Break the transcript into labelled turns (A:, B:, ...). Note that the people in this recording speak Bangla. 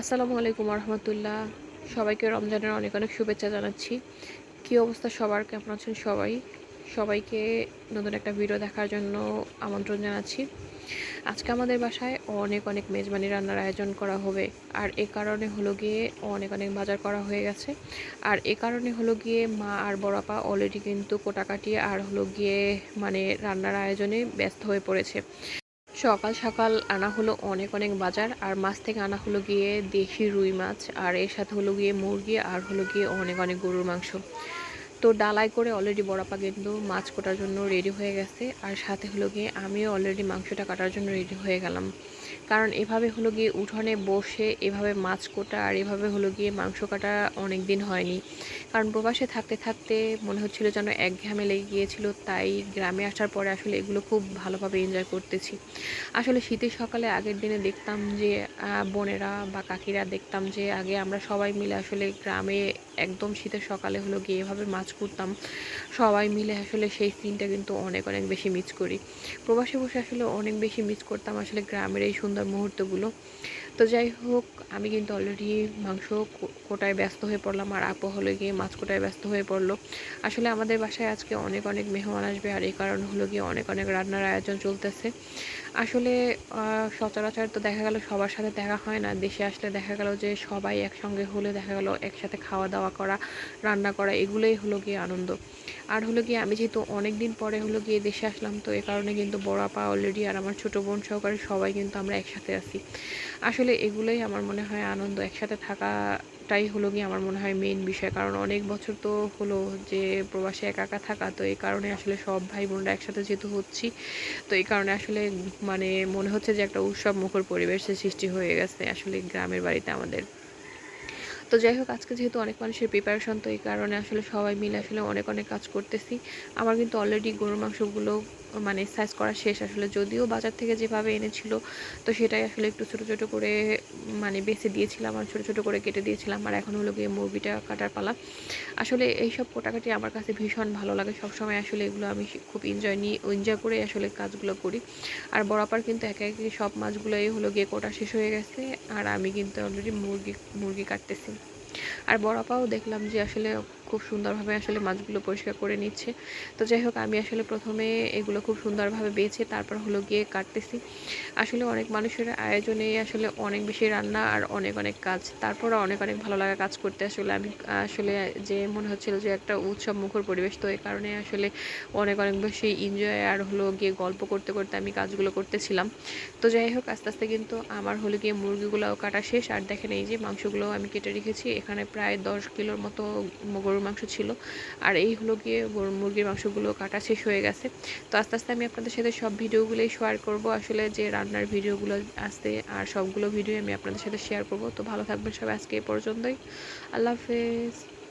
A: আসসালামু আলাইকুম রহমতুল্লাহ সবাইকে রমজানের অনেক অনেক শুভেচ্ছা জানাচ্ছি। কী অবস্থা সবার? কেমন আছেন সবাই? সবাইকে নতুন একটা ভিডিও দেখার জন্য আমন্ত্রণ জানাচ্ছি। আজকে আমাদের বাসায় অনেক অনেক মেজবানি রান্নার আয়োজন করা হবে। আর এ কারণে হলো গিয়ে অনেক অনেক বাজার করা হয়ে গেছে। আর এ কারণে হলো গিয়ে মা আর বড়াপা অলরেডি কিন্তু কোটাকাটি আর হলো গিয়ে মানে রান্নার আয়োজনে ব্যস্ত হয়ে পড়েছে। সকাল সকাল আনা হলো অনেক অনেক বাজার, আর মাছ থেকে আনা হলো গিয়ে দেশি রুই মাছ, আর এর সাথে হলো গিয়ে মুরগি, আর হলো গিয়ে অনেক অনেক গরুর মাংস। তো ডালাই করে অলরেডি বড়াপা কিন্তু মাছ কাটার জন্য রেডি হয়ে গেছে, আর সাথে হলো গিয়ে আমিও অলরেডি মাংসটা কাটার জন্য রেডি হয়ে গেলাম। কারণ এভাবে হলো গিয়ে উঠোনে বসে এভাবে মাছ কোটা, আর এভাবে হলো গিয়ে মাংস কাটা অনেক দিন হয়নি। কারণ প্রবাসে থাকতে থাকতে মনে হচ্ছিল যেন এক ঘামে লেগে গিয়েছিল, তাই গ্রামে আসার পরে আসলে এগুলো খুব ভালোভাবে এনজয় করতেছি। আসলে শীতের সকালে আগের দিনে দেখতাম যে বোনেরা বা কাকিরা দেখতাম যে, আগে আমরা সবাই মিলে আসলে গ্রামে একদম শীতের সকালে হলো গিয়ে এভাবে মাছ করতাম সবাই মিলে আসলে সেই সিনটা কিন্তু অনেক অনেক বেশি মিস করি। প্রবাসে বসে আসলে অনেক বেশি মিস করতাম আসলে গ্রামের এই সুন্দর মুহূর্তগুলো। তো যাই হোক, আমি কিন্তু অলরেডি মাংস কোটায় ব্যস্ত হয়ে পড়লাম আর আপু হলে গিয়ে মাছ কোটায় ব্যস্ত হয়ে পড়ল। আসলে আমাদের বাসায় আজকে অনেক অনেক মেহমান আসবে আর এই কারণ হলো গিয়ে অনেক অনেক রান্নার আয়োজন চলতেছে। আসলে সচরাচর তো দেখা গেল সবার সাথে দেখা হয় না, দেশে আসলে দেখা গেল যে সবাই একসঙ্গে হলে দেখা গেল একসাথে খাওয়া দাওয়া করা, রান্না করা, এগুলোই হলো গিয়ে আনন্দ। আর হলো গিয়ে আমি যেহেতু অনেক দিন পরে হলো গিয়ে দেশে আসলাম, তো এ কারণে কিন্তু বড় আপা অলরেডি আর আমার ছোটো বোন সহকারে সবাই কিন্তু আমরা একসাথে আছি। আসলে এগুলোই আমার মনে হয় আনন্দ, একসাথে থাকাটাই হলো গিয়ে আমার মনে হয় মেন বিষয়। কারণ অনেক বছর তো হলো যে প্রবাসে একা একা থাকা, তো এই কারণে আসলে সব ভাই বোনরা একসাথে যেহেতু হচ্ছি, তো এই কারণে আসলে মানে মনে হচ্ছে যে একটা উৎসব মুখর পরিবেশের সৃষ্টি হয়ে গেছে আসলে গ্রামের বাড়িতে আমাদের। তো যাই হোক, আজকে যেহেতু অনেক মানুষের প্রিপারেশন তো এই কারণে আসলে সবাই মিলে আসলে অনেক অনেক কাজ করতেছি। আমার কিন্তু অলরেডি গরুর মাংসগুলো মানে সাইজ করা শেষ আসলে। যদিও বাজার থেকে যেভাবে এনেছিল, তো সেটাই আসলে একটু ছোটো ছোটো করে মানে বেছে দিয়েছিলাম আর ছোটো ছোটো করে কেটে দিয়েছিলাম। আর এখন হলো গিয়ে মুরগিটা কাটার পালা। আসলে এইসব কোটাকাটি আমার কাছে ভীষণ ভালো লাগে। সবসময় আসলে এগুলো আমি খুব এনজয় নিয়ে এনজয় করে আসলে কাজগুলো করি। আর বরাবর কিন্তু একে একে সব মাছগুলোই হলো গিয়ে কোটা শেষ হয়ে গেছে। আর আমি কিন্তু অলরেডি মুরগি মুরগি কাটতেছি। আর বড়াপাও দেখলাম যে আসলে খুব সুন্দরভাবে আসলে মাছগুলো পরিষ্কার করে নিচ্ছে। তো যাই হোক, আমি আসলে প্রথমে এগুলো খুব সুন্দরভাবে বেছে, তারপর হলো গিয়ে কাটতেছি। আসলে অনেক মানুষের আয়োজনে আসলে অনেক বেশি রান্না আর অনেক অনেক কাজ। তারপর অনেক অনেক ভালো লাগা কাজ করতে আসলে আমি আসলে যে মনে হচ্ছিল যে একটা উৎসব মুখর পরিবেশ, তো এই কারণে আসলে অনেক অনেক বেশি এনজয় আর হলো গিয়ে গল্প করতে করতে আমি কাজগুলো করতেছিলাম। তো যাই হোক, আস্তে আস্তে কিন্তু আমার হলো গিয়ে মুরগিগুলোও কাটা শেষ। আর দেখেন এই যে মাংসগুলো আমি কেটে রেখেছি। এখানে প্রায় দশ কিলোর মতো গরুর মাংস ছিল। আর এই হলো গিয়ে গরু মুরগির মাংসগুলো কাটা শেষ হয়ে গেছে। তো আস্তে আস্তে আমি আপনাদের সাথে সব ভিডিওগুলোই শেয়ার করব। আসলে যে রান্নার ভিডিওগুলো আসতে আর সবগুলো ভিডিও আমি আপনাদের সাথে শেয়ার করব। তো ভালো থাকবেন সবাই আজকে এ পর্যন্তই। আল্লাহ হাফেজ।